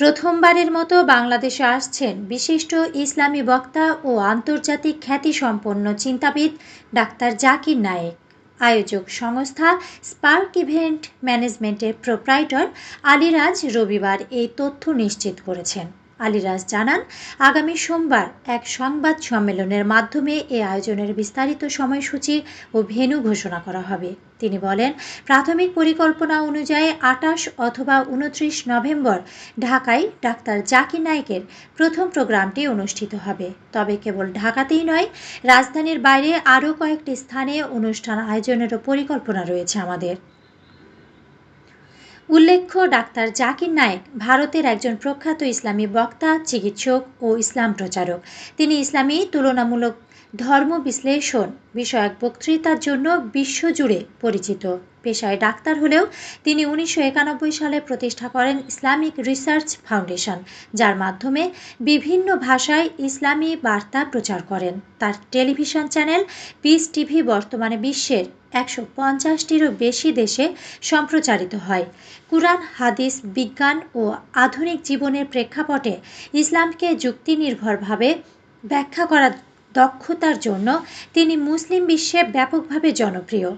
প্রথমবারের মতো বাংলাদেশে আসছেন বিশিষ্ট ইসলামী বক্তা ও আন্তর্জাতিক খ্যাতিসম্পন্ন চিন্তাবিদ ডাক্তার জাকির নায়েক। আয়োজক সংস্থা স্পার্ক ইভেন্ট ম্যানেজমেন্টের প্রোপ্রাইটর আলিরাজ রবিবার এই তথ্য নিশ্চিত করেছেন। আলিরাজ জানান, আগামী সোমবার এক সংবাদ সম্মেলনের মাধ্যমে এ আয়োজনের বিস্তারিত সময়সূচি ও ভেন্যু ঘোষণা করা হবে। তিনি বলেন, প্রাথমিক পরিকল্পনা অনুযায়ী আটাশ অথবা উনত্রিশ নভেম্বর ঢাকায় ডাক্তার জাকির নায়েকের প্রথম প্রোগ্রামটি অনুষ্ঠিত হবে। তবে কেবল ঢাকাতেই নয়, রাজধানীর বাইরে আরও কয়েকটি স্থানে অনুষ্ঠান আয়োজনেরও পরিকল্পনা রয়েছে আমাদের। উল্লেখ্য, ডাক্তার জাকির নায়েক ভারতের একজন প্রখ্যাত ইসলামী বক্তা, চিকিৎসক ও ইসলাম প্রচারক। তিনি ইসলামী তুলনামূলক ধর্ম বিশ্লেষণ বিষয়ক বক্তৃতার জন্য বিশ্বজুড়ে পরিচিত। পেশায় ডাক্তার হলেও তিনি উনিশশো একানব্বই সালে প্রতিষ্ঠা করেন ইসলামিক রিসার্চ ফাউন্ডেশন, যার মাধ্যমে বিভিন্ন ভাষায় ইসলামী বার্তা প্রচার করেন। তার টেলিভিশন চ্যানেল পিস টিভি বর্তমানে বিশ্বের একশো পঞ্চাশটিরও বেশি দেশে সম্প্রচারিত হয়। কুরআন, হাদিস, বিজ্ঞান ও আধুনিক জীবনের প্রেক্ষাপটে ইসলামকে যুক্তিনির্ভরভাবে ব্যাখ্যা করার দক্ষতার জন্য তিনি মুসলিম বিশ্বে ব্যাপকভাবে জনপ্রিয়।